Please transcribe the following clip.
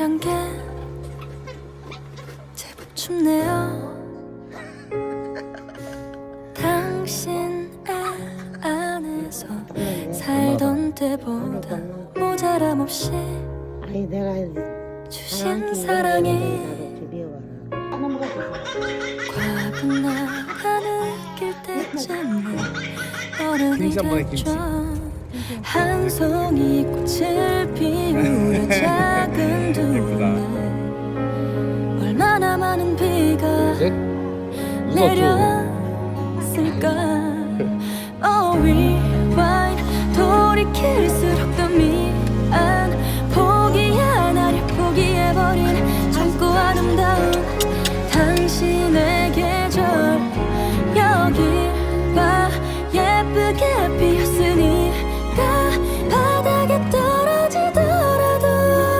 사랑이란 게 제법 춥네요. 당신 안에서 살던 때보다 모자람 없이 아니 내가 주신 사랑이 과분하다 느낄 때쯤에 어른이. 됐죠. 한 송이 꽃을 내렸을까?